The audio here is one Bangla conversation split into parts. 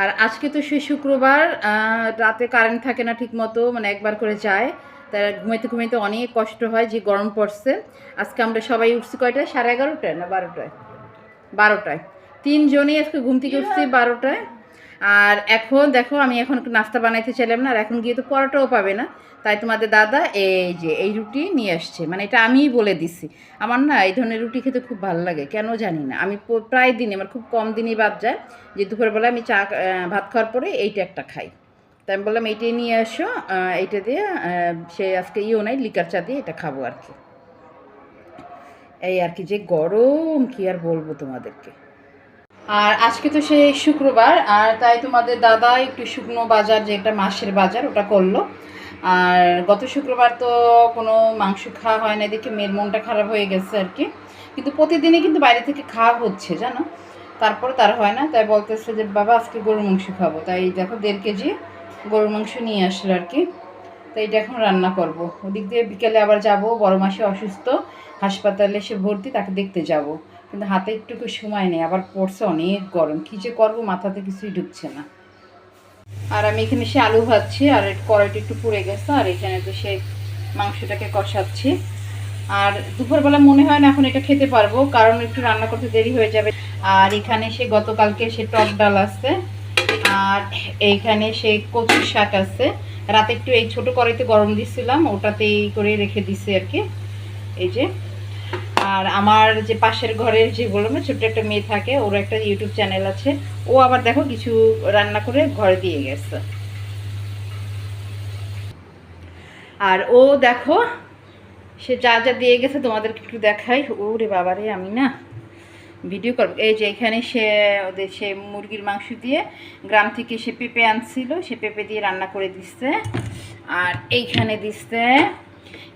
আর আজকে তো সেই শুক্রবার রাতে কারেন্ট থাকে না ঠিকমতো মানে একবার করে যায়। তার ঘুমাইতে ঘুমাইতে অনেক কষ্ট হয় যে গরম পড়ছে। আজকে আমরা সবাই উঠছি কয়টায়? সাড়ে এগারোটায় না বারোটায়? বারোটায়। তিনজনই আজকে ঘুম থেকে উঠছি বারোটায়। আর এখন দেখো, আমি এখন নাস্তা বানাইতে চাইলাম না, আর এখন গিয়ে তো পরোটাও পাবে না। তাই তোমাদের দাদা এই যে, এই রুটি নিয়ে আসছে। মানে এটা আমিই বলে দিছি। আমার না এই ধরনের রুটি খেতে খুব ভালো লাগে, কেন জানি না। আমি প্রায় দিনে আমার খুব কম দিনই বাদ যায় যে দুপুরবেলা আমি চা ভাত খাওয়ার পরে এইটা একটা খাই। তাই আমি বললাম, এইটাই নিয়ে আসো এইটা দিয়ে সে আজকে ইও নাই, লিকার চা দিয়ে এটা খাব আর কি। এই আর কি, যে গরম, কি আর বলব তোমাদেরকে। আর আজকে তো সেই শুক্রবার, আর তাই তোমাদের দাদা একটু শুকনো বাজার যেটা মাসের বাজার, ওটা করল। আর গত শুক্রবার তো কোনো মাংস খাওয়া হয় না দেখে মেয়ের মনটা খারাপ হয়ে গেছে আর কি। কিন্তু প্রতিদিনই কিন্তু বাইরে থেকে খাওয়া হচ্ছে, জানো? তারপরে তার হয় না, তাই বলতেছে যে, বাবা, আজকে গরুর মাংস খাব। তাই দেখো, দেড় কেজি গরুর মাংস নিয়ে আসলো আর কি। তাই এটা এখন রান্না করব। ওদিক দিয়ে বিকেলে আবার যাব, বড় মাসে অসুস্থ, হাসপাতালে সে ভর্তি, তাকে দেখতে যাব। কিন্তু হাতে একটুকু সময় নেই, আবার পড়ছে অনেক গরম। কী যে করব, মাথাতে কিছুই ঢুকছে না। আর আমি এখানে সে আলু ভাজছি, আর কড়াইটা একটু পুড়ে গেছে, আর এখানে তো সে মাংসটাকে কষাচ্ছি। আর দুপুরবেলা মনে হয় না এখন এটা খেতে পারব, কারণ একটু রান্না করতে দেরি হয়ে যাবে। আর এখানে সে গতকালকে সে টক ডাল আছে, আর এইখানে সে কচুর শাক আছে। রাতে একটু এই ছোট কড়াইতে গরম দিছিলাম, ওটাতেই করে রেখে দিছি আর কি। এই যে আর আমার যে পাশের ঘরের যে বললাম না, ছোট্ট একটা মেয়ে থাকে, ওর একটা ইউটিউব চ্যানেল আছে। ও আবার দেখো কিছু রান্না করে ঘরে দিয়ে গেছে। আর ও দেখো, সে যা যা দিয়ে গেছে তোমাদেরকে একটু দেখাই। ওরে বাবারে আমি না ভিডিও করব। এই যে এখানে সে, ওদের সে মুরগির মাংস দিয়ে গ্রাম থেকে সে পেঁপে আনছিল, সে পেঁপে দিয়ে রান্না করে দিচ্ছে। আর এইখানে দিচ্ছে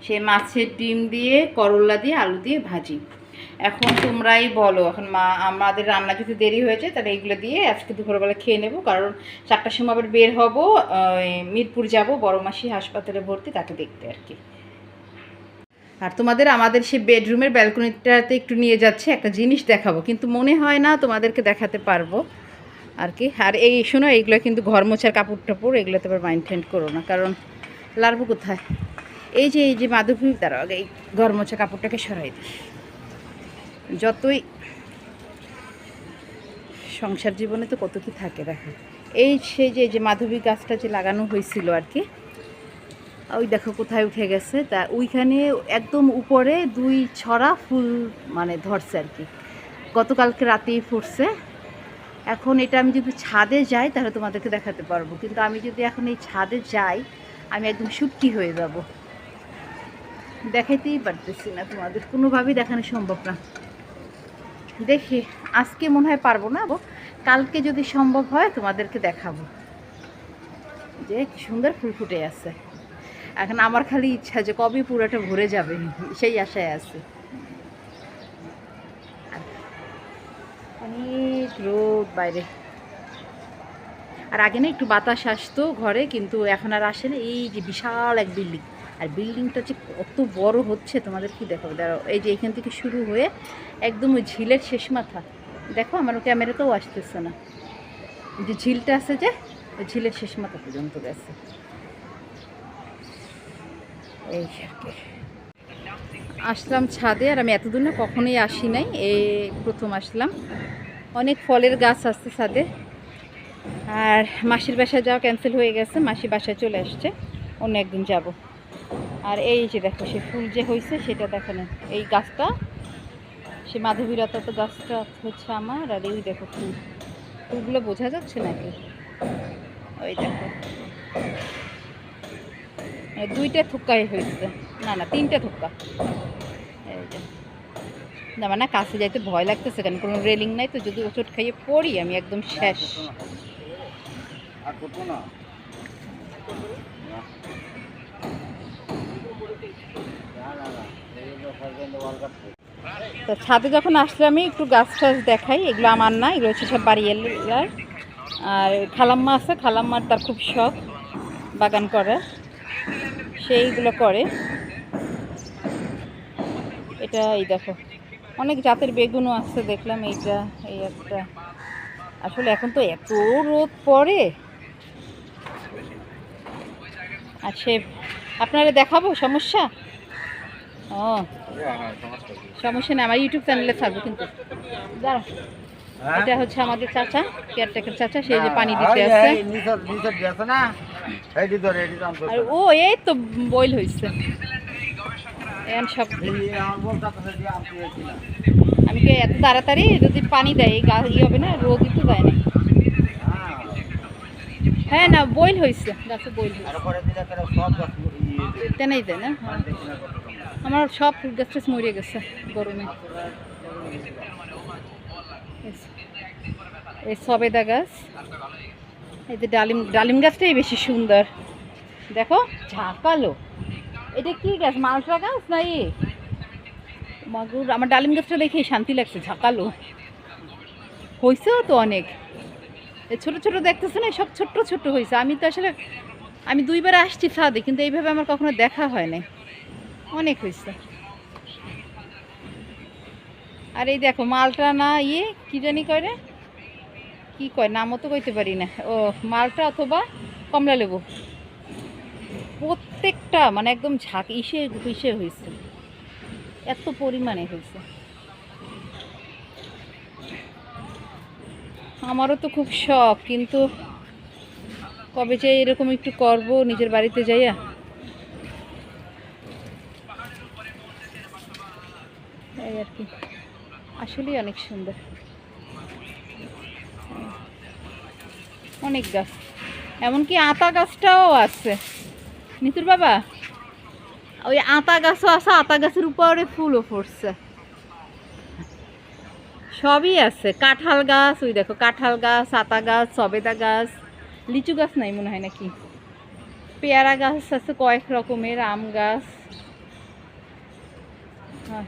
সে মাছের ডিম দিয়ে, করলা দিয়ে, আলু দিয়ে ভাজি। এখন তোমরাই বলো, এখন মা, আমাদের রান্না যদি দেরি হয়ে যায়, তাহলে এইগুলো দিয়ে আজকে দুপুরবেলা খেয়ে নেব। কারণ চারটার সময় আবার বের হব মিরপুর যাব, বড় মাসি হাসপাতালে ভর্তি, তাকে দেখতে আর কি। আর তোমাদের আমাদের সেই বেডরুমের ব্যালকনিটাতে একটু নিয়ে যাচ্ছে, একটা জিনিস দেখাবো। কিন্তু মনে হয় না তোমাদেরকে দেখাতে পারব আর কি। আর এই, শোনো, এইগুলো কিন্তু ঘর মোছার কাপড় টাপড় এগুলোতে আবার মাইন্ড টেন্ড করো না। কারণ লারবো কোথায়? এই যে এই যে মাধবী আগে, এই ঘর মোছা কাপড়টাকে সরাই দিই। যতই সংসার জীবনে তো কত কি থাকে, দেখো। এই সেই যে যে মাধবী গাছটা যে লাগানো হয়েছিল আর কি, ওই দেখো কোথায় উঠে গেছে, তা ওইখানে একদম উপরে দুই ছড়া ফুল মানে ধরছে আর কি। গতকালকে রাতেই ফুটছে। এখন এটা আমি যদি ছাদে যাই, তাহলে তোমাদেরকে দেখাতে পারব। কিন্তু আমি যদি এখন এই ছাদে যাই, আমি একদম শুটকি হয়ে যাব। দেখাইতেই পারতেছি না তোমাদের। কোনোভাবেই দেখানো সম্ভব না। দেখি, আজকে মনে হয় পারব না। কালকে যদি সম্ভব হয় তোমাদেরকে দেখাবো। যে কি সুন্দর ফুল ফুটে আছে। এখন আমার খালি ইচ্ছা যে কবে পুরোটা ভরে যাবে, সেই আশায় আছে। অনেক রোদ বাইরে। আর আগে না একটু বাতাস আসতো ঘরে, কিন্তু এখন আর আসে না। এই যে বিশাল এক বিল্ডিং। আর বিল্ডিংটা যে কত বড় হচ্ছে তোমাদের কি দেখো দাঁড়াও, এই যে এখান থেকে শুরু হয়ে একদম ওই ঝিলের শেষ মাথা। দেখো, আমার ক্যামেরাতেও আসতেছে না। যে ঝিলটা আছে যে, ওই ঝিলের শেষ মাথা পর্যন্ত গেছে। এই আসলাম ছাদে, আর আমি এতদূর না কখনোই আসি নাই। এই প্রথম আসলাম। অনেক ফলের গাছ আসছে ছাদে। আর মাসির বাসায় যাওয়া ক্যান্সেল হয়ে গেছে। মাসি বাসায় চলে আসছে। অন্য একদিন যাব। আর এই যে দেখো, সে ফুল যে হয়েছে সেটা দেখো না। এই গাছটা, সে মাধবীরতা তো গাছটা হচ্ছে আমার, আর এই দেখো ফুল। ফুলগুলো বোঝা যাচ্ছে নাকি? ওই দেখো। দুইটা থুক্কাই হয়েছে না না, তিনটা থুক্কা। না মানে কাছে যাইতে ভয় লাগতেছে কেন? কোনো রেলিং নাই তো, যদি ওষুধ খাইয়ে পড়ি, আমি একদম শেষ। না? তো ছাদে যখন আসলে আমি একটু গাছ টাছ দেখাই, এগুলো আমার না, এগুলো হচ্ছে সব বাড়ি এলার আর খালাম্মা আছে, খালাম্মার তার খুব শখ, বাগান করার সেইগুলো করে। এটা এই দেখো, অনেক জাতের বেগুনও আছে, দেখলাম এইটা, এই একটা। আসলে এখন তো এত রোদ পড়ে। আর সে আপনারা দেখাবো সমস্যা? ও হ্যাঁ হ্যাঁ সমস্যা নেই আমার ইউটিউব চ্যানেলে থাকব কিন্তু। দাঁড়া হ্যাঁ? এটা হচ্ছে আমাদের চাচা কেয়ারটেকার চাচা সে যে পানি দিতে আছে না আর ও এই তো বইল হয়েছে এখন সব আমি কি এত তাড়াতাড়ি যদি পানি দেয় এই গাছ ইয়ে হবে না রোদ তো দেয় না। হ্যাঁ না বইল হয়েছে। গাছে বইল তেনাই দেয় হ্যাঁ। না। আমার সব ফুল গাছ টাছ মরে গেছে গরমে। এই সবেদা গাছ। এই যে ডালিম ডালিম গাছটাই বেশি সুন্দর। দেখো, ঝাঁকালো। এটা কি গাছ মালটা গাছ না ই মাগুর, আমার ডালিম গাছটা দেখে শান্তি লাগছে, ঝাঁকালো। হয়েছেও তো অনেক। ছোট ছোট দেখতেছে না, সব ছোট্ট ছোট্ট হয়েছে। আমি তো আসলে আমি দুইবার আসছি ছাদে কিন্তু এইভাবে আমার কখনো দেখা হয় নাই। অনেক হয়েছে। আর এই দেখো, মালটা না ইয়ে কি জানি কয় রে? কি কয়, নামও তো কইতে পারি না। ও, মালটা অথবা কমলা লেবু। প্রত্যেকটা মানে একদম ঝাঁক, ইসে ইসে হয়েছে। এত পরিমাণে হয়েছে। আমারও তো খুব শখ, কিন্তু কবে যে এরকম একটু করব নিজের বাড়িতে যাইয়া। এই আর কি, আসলেই অনেক সুন্দর। অনেক গাছ, এমনকি আতা গাছটাও আছে। নিতুর বাবা, ওই আতা গাছও আছে, আতা গাছের উপরে ফুলও ফুটছে। সবই আছে। কাঁঠাল গাছ, ওই দেখো, কাঁঠাল গাছ আতা গাছ, সবেদা গাছ, লিচু গাছ নাই মনে হয় নাকি? পেয়ারা গাছ আছে কয়েক রকমের, আম গাছ। হ্যাঁ।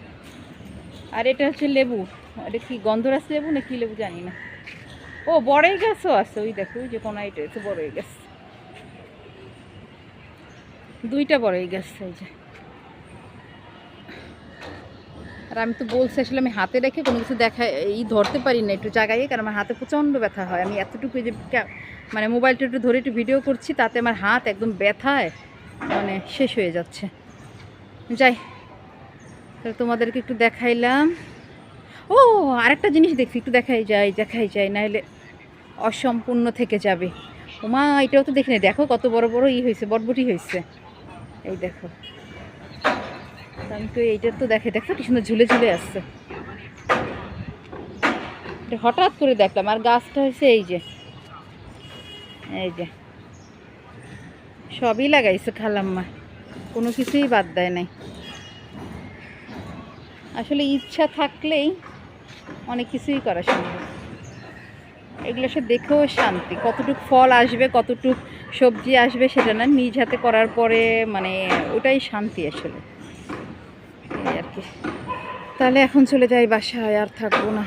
আর এটা হচ্ছে লেবু। এটা কি গন্ধরাজ লেবু না কি লেবু জানি না। ও, বড়ই গাছও আছে, ওই দেখো যে কোনো এটা বড়ই গাছ। দুইটা বড়ই গাছ, এই যে। আর আমি তো বলছি, আসলে আমি হাতে রেখে কোনো কিছু দেখা এই ধরতে পারি না, একটু জায়গায় কারণ আমার হাতে প্রচণ্ড ব্যথা হয়। আমি এতটুকু যে মানে মোবাইলটা একটু ধরে একটু ভিডিও করছি, তাতে আমার হাত একদম ব্যথায় মানে শেষ হয়ে যাচ্ছে। যাই, তাহলে তোমাদেরকে একটু দেখাইলাম। ও, আরেকটা জিনিস দেখছি, একটু দেখাই যায় দেখাই যায় নাহলে অসম্পূর্ণ থেকে যাবে। ওমা, এটাও তো দেখি দেখো কত বড় বড় ই হয়েছে বটবটি হয়েছে এই দেখো। তা আমি তো দেখে দেখো কি সুন্দর ঝুলে ঝুলে আসছে। হঠাৎ করে দেখলাম, আর গাছটা হয়েছে এই যে। এই যে। সবই লাগাইছে খালাম্মা, কোনো কিছুই বাদ দেয় নাই। আসলে ইচ্ছা থাকলেই অনেক কিছুই করা সম্ভব। এগুলো সে দেখেও শান্তি, কতটুক ফল আসবে, কতটুক সবজি আসবে, সেটা না নিজ হাতে করার পরে মানে ওটাই শান্তি আসলে। তাহলে এখন চলে যাই বাসায় আর থাকব না।